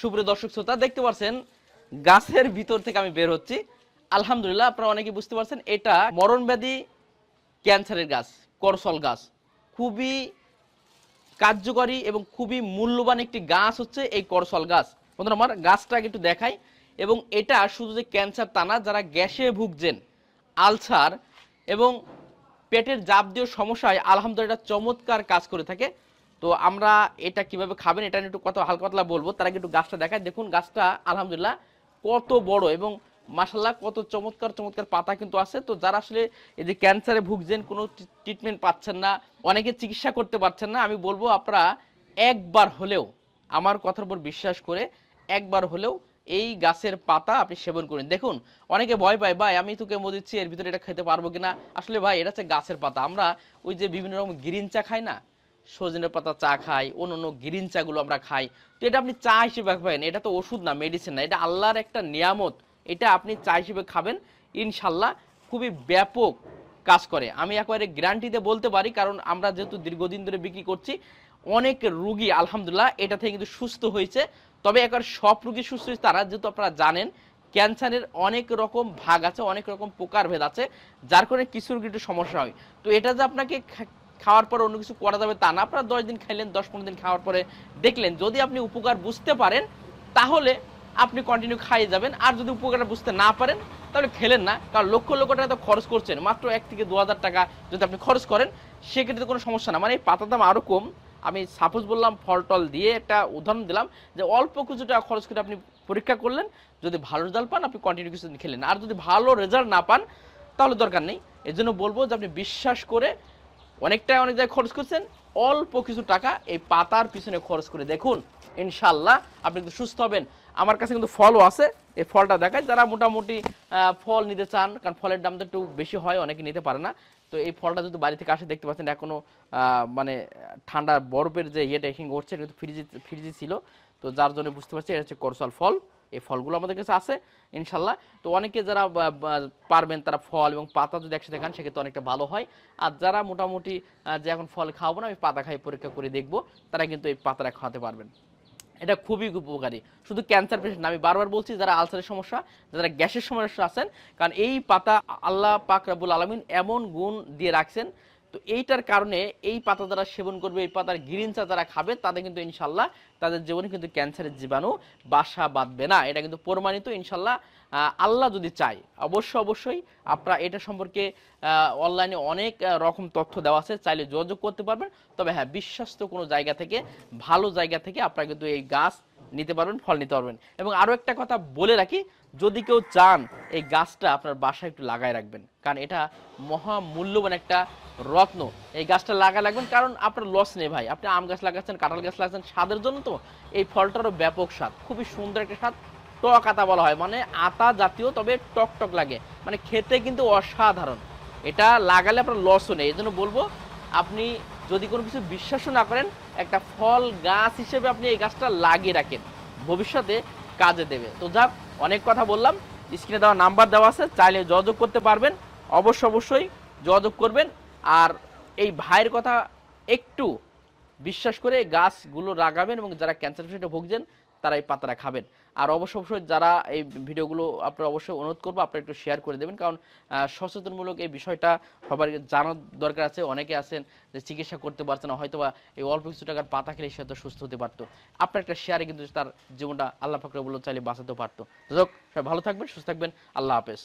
সুপ্রিয় দর্শক শ্রোতা, দেখতে পাচ্ছেন গাছের ভিতর থেকে আমি বের হচ্ছি। আলহামদুলিল্লাহ, আপনারা অনেকে বুঝতে পারছেন, এটা মরণব্যাধি ক্যান্সারের গাছ, করসল গাছ। খুবই কার্যকরী এবং খুবই মূল্যবান একটি গাছ হচ্ছে এই করসল গাছ। বন্ধুরা, আমার গাছটাকে একটু দেখাই, এবং এটা শুধু যে ক্যান্সার তা না, যারা গ্যাসে ভুগছেন, আলসার এবং পেটের জাতীয় সমস্যায় আলহামদুলিল্লাহ চমৎকার কাজ করে থাকে। তো আমরা এটা কীভাবে খাবেন, এটা একটু কত হালকা পাতলা বলব। তার আগে একটু গাছটা দেখায় দেখুন, গাছটা আলহামদুলিল্লাহ কত বড় এবং মাসাল্লাহ কত চমৎকার চমৎকার পাতা কিন্তু আছে। তো যারা আসলে এই যে ক্যান্সারে ভুগছেন, কোনো ট্রিটমেন্ট পাচ্ছেন না, অনেকে চিকিৎসা করতে পারছেন না, আমি বলব আপনারা একবার হলেও, আমার কথার উপর বিশ্বাস করে একবার হলেও এই গাছের পাতা আপনি সেবন করুন। দেখুন, অনেকে ভয় পায়, ভাই, আমি তোকে কেমো দিচ্ছি এর ভিতরে এটা খেতে পারব কিনা? আসলে ভাই, এটা হচ্ছে গাছের পাতা। আমরা ওই যে বিভিন্ন রকম গ্রিন চা খাই না সজনের পাতা চা খাই অন্য অন্য গ্রিন চাগুলো আমরা খাই। তো এটা আপনি চা হিসেবে খাবেন, এটা তো ওষুধ না মেডিসিন না, এটা আল্লাহর একটা নিয়ামত। এটা আপনি চা হিসেবে খাবেন ইনশাল্লাহ খুবই ব্যাপক কাজ করে। আমি একেবারে গ্যারান্টিতে বলতে পারি, কারণ আমরা যেহেতু দীর্ঘদিন ধরে বিক্রি করছি, অনেক রুগী আলহামদুলিল্লাহ এটা থেকে কিন্তু সুস্থ হয়েছে। তবে একবার সব রুগী সুস্থ হয়েছে, তারা যেহেতু আপনারা জানেন, ক্যান্সারের অনেক রকম ভাগ আছে, অনেক রকম প্রকারভেদ আছে, যার কারণে কিছু রুগীর একটু সমস্যা হয়। তো এটা যে আপনাকে খাওয়ার পর অন্য কিছু করা যাবে তা না। আপনারা দশ দিন খাইলেন, দশ পনেরো দিন খাওয়ার পরে দেখলেন, যদি আপনি উপকার বুঝতে পারেন, তাহলে আপনি কন্টিনিউ খাইয়ে যাবেন। আর যদি উপকারটা বুঝতে না পারেন, তাহলে খেলেন না। কারণ লক্ষ লক্ষ টাকা তো খরচ করছেন। মাত্র এক থেকে দু হাজার টাকা যদি আপনি খরচ করেন, সেক্ষেত্রে কোনো সমস্যা না। মানে এই পাতার দাম আরও কম। আমি সাপোজ বললাম, ফল টল দিয়ে একটা উদাহরণ দিলাম যে অল্প কিছু টাকা খরচ করে আপনি পরীক্ষা করলেন। যদি ভালো রেজাল্ট পান, আপনি কন্টিনিউ কিছুদিন খেলেন। আর যদি ভালো রেজাল্ট না পান, তাহলে দরকার নেই। এর জন্য বলব যে আপনি বিশ্বাস করে অনেকটা অনেক জায়গায় খরচ করছেন অল্প কিছু টাকা এই পাতার পিছনে খরচ করে। দেখুন ইনশাল্লাহ আপনি কিন্তু সুস্থ হবেন। আমার কাছে কিন্তু ফলও আছে এই ফলটা দেখায় যারা মোটামুটি ফল নিতে চান কারণ ফলের দাম তো একটু বেশি হয় অনেকে নিতে পারে না। তো এই ফলটা যদি বাড়ি থেকে আসে দেখতে পাচ্ছেন এখনও আহ, মানে ঠান্ডা বরফের যে ইয়েটা এখানে এটা কিন্তু ফ্রিজে ফ্রিজে ছিল। তো যার জন্য বুঝতে পারছি এটা হচ্ছে করসাল ফল। এই ফলগুলো আমাদের কাছে আছে ইনশাল্লাহ তো অনেকে যারা পারবেন তারা ফল এবং পাতা যদি একসাথে খান, সেক্ষেত্রে অনেকটা ভালো হয়। আর যারা মোটামুটি যে এখন ফল খাওয়াবো না, আমি পাতা খাই, পরীক্ষা করে দেখব, তারা কিন্তু এই পাতাটা খাওয়াতে পারবেন। এটা খুবই উপকারী। শুধু ক্যান্সার পেশেন্ট আমি বারবার বলছি, যারা আলসারের সমস্যা, যারা গ্যাসের সমস্যা আছেন, কারণ এই পাতা আল্লাহ পাক রাবুল আলমিন এমন গুণ দিয়ে রাখছেন তো এইটার কারণে এই পাতা যারা সেবন করবে, এই পাতার গ্রিন চা যারা খাবে, তাদের কিন্তু ইনশাল্লাহ তাদের জীবনে কিন্তু ক্যান্সারের জীবাণু বাসা বাঁধবে না। এটা কিন্তু প্রমাণিত, ইনশাল্লাহ আল্লাহ যদি চায়। অবশ্য, অবশ্যই আপনারা এটা সম্পর্কে অনলাইনে অনেক রকম তথ্য দেওয়া আছে। চাইলে যোগাযোগ করতে পারবেন। তবে হ্যাঁ বিশ্বস্ত কোনো জায়গা থেকে, ভালো জায়গা থেকে আপনারা কিন্তু এই গাছ নিতে পারবেন, ফল নিতে পারবেন। এবং আরও একটা কথা বলে রাখি, যদি কেউ চান এই গাছটা আপনার বাসায় একটু লাগায় রাখবেন, কারণ এটা মহা মূল্যবান একটা রত্ন। এই গাছটা লাগায় রাখবেন, কারণ আপনার লস নেই ভাই। আপনি আম গাছ লাগাচ্ছেন, কাঁঠাল গাছ লাগাচ্ছেন, স্বাদের জন্য তো এই ফলটারও ব্যাপক স্বাদ, খুবই সুন্দর একটা স্বাদ। টক আতা বলা হয় মানে আতা জাতীয়, তবে টক টক লাগে মানে খেতে কিন্তু অসাধারণ। এটা লাগালে আপনার লসও নেই, এই জন্য বলব, আপনি যদি কোনো কিছু বিশ্বাসও না করেন, একটা ফল গাছ হিসেবে আপনি এই গাছটা লাগিয়ে রাখেন। ভবিষ্যতে কাজে দেবে। তো যাক, অনেক কথা বললাম। স্ক্রিনে দেওয়া নাম্বার দেওয়া আছে, চাইলে যোগাযোগ করতে পারবেন। অবশ্য অবশ্যই যোগাযোগ করবেন। আর এই ভাইয়ের কথা একটু বিশ্বাস করে গাছগুলো লাগাবেন এবং যারা ক্যান্সার পেশেন্টে ভুগছেন তারা এই পাতাটা খাবেন। আর অবশ্য অবশ্যই যারা এই ভিডিওগুলো আপনারা অবশ্যই অনুরোধ করব আপনারা একটু শেয়ার করে দেবেন। কারণ সচেতনমূলক এই বিষয়টা সবার জানার দরকার আছে। অনেকে আছেন যে চিকিৎসা করতে পারছে না হয়তো বা এই অল্প কিছু টাকার পাতা খেলে সে হয়তো সুস্থ হতে পারতো। আপনার একটা শেয়ারে কিন্তু তার জীবনটা আল্লাহ ফাকরে বলে চাইলে বাঁচাতে পারতো। যাই হোক, সবাই ভালো থাকবেন সুস্থ থাকবেন। আল্লাহ হাফেজ।